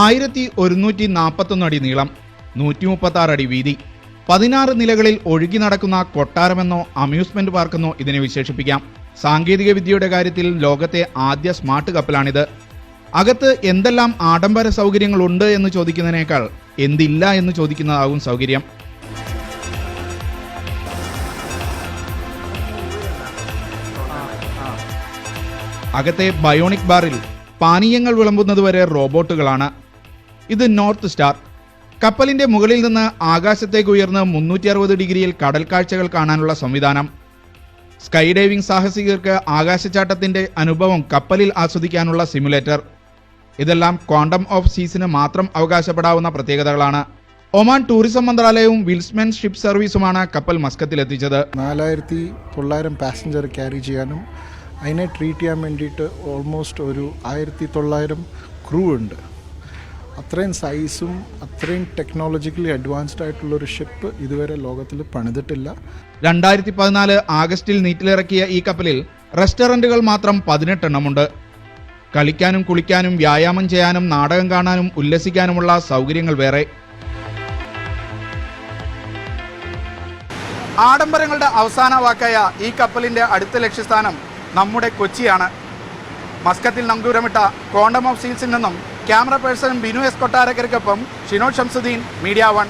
ആയിരത്തി ഒരുന്നൂറ്റി നാൽപ്പത്തൊന്ന് അടി നീളം നൂറ്റി മുപ്പത്തി ആറ് അടി വീതി. പതിനാറ് നിലകളിൽ ഒഴുകി നടക്കുന്ന കൊട്ടാരമെന്നോ അമ്യൂസ്മെന്റ് പാർക്കെന്നോ ഇതിനെ വിശേഷിപ്പിക്കാം. സാങ്കേതിക വിദ്യയുടെ കാര്യത്തിൽ ലോകത്തെ ആദ്യ സ്മാർട്ട് കപ്പലാണിത് അകത്ത് എന്തെല്ലാം ആഡംബര സൗകര്യങ്ങളുണ്ട് എന്ന് ചോദിക്കുന്നതിനേക്കാൾ എന്തില്ല എന്ന് ചോദിക്കുന്നതാകും സൗകര്യം. അകത്തെ ബയോണിക് ബാറിൽ പാനീയങ്ങൾ വിളമ്പുന്നതുവരെ റോബോട്ടുകളാണ് ഇത് നോർത്ത് സ്റ്റാർ. കപ്പലിന്റെ മുകളിൽ നിന്ന് ആകാശത്തേക്ക് ഉയർന്ന് മുന്നൂറ്റി അറുപത് ഡിഗ്രിയിൽ കടൽ കാഴ്ചകൾ കാണാനുള്ള സംവിധാനം. സ്കൈ ഡൈവിംഗ് സാഹസികർക്ക് ആകാശച്ചാട്ടത്തിന്റെ അനുഭവം കപ്പലിൽ ആസ്വദിക്കാനുള്ള സിമുലേറ്റർ. ഇതെല്ലാം ക്വാണ്ടം ഓഫ് സീസിന് മാത്രം അവകാശപ്പെടാവുന്ന പ്രത്യേകതകളാണ്. ഒമാൻ ടൂറിസം മന്ത്രാലയവും വിൽസ്മെൻ ഷിപ്പ് സർവീസുമാണ് കപ്പൽ മസ്കത്തിലെത്തിച്ചത്. നാലായിരത്തി തൊള്ളായിരം പാസഞ്ചർ ക്യാരി ചെയ്യാനും അതിനെ ട്രീറ്റ് ചെയ്യാൻ വേണ്ടിയിട്ട് ഓൾമോസ്റ്റ് ഒരു ആയിരത്തി തൊള്ളായിരം ക്രൂ ഉണ്ട്. അത്രയും സൈസും അത്രയും ടെക്നോളജിക്കലി അഡ്വാൻസ്ഡ് ആയിട്ടുള്ളൊരു ഷിപ്പ് ഇതുവരെ ലോകത്തിൽ പണിതിട്ടില്ല. രണ്ടായിരത്തി പതിനാല് ആഗസ്റ്റിൽ നീറ്റിലിറക്കിയ ഈ കപ്പലിൽ റെസ്റ്റോറന്റുകൾ മാത്രം പതിനെട്ടെണ്ണമുണ്ട്. കളിക്കാനും കുളിക്കാനും വ്യായാമം ചെയ്യാനും നാടകം കാണാനും ഉല്ലസിക്കാനുമുള്ള സൗകര്യങ്ങൾ വേറെ. ആഡംബരങ്ങളുടെ അവസാന വാക്കായ ഈ കപ്പലിന്റെ അടുത്ത ലക്ഷ്യസ്ഥാനം നമ്മുടെ കൊച്ചിയാണ്. മസ്കത്തിൽ നങ്കൂരമിട്ട കോണ്ടം ഓഫ് സീൽസിൽ നിന്നും ക്യാമറ പേഴ്സൺ ബിനു എസ് കൊട്ടാരക്കരയ്ക്കൊപ്പം ഷിനോ ഷംസുദ്ദീൻ മീഡിയ വൺ.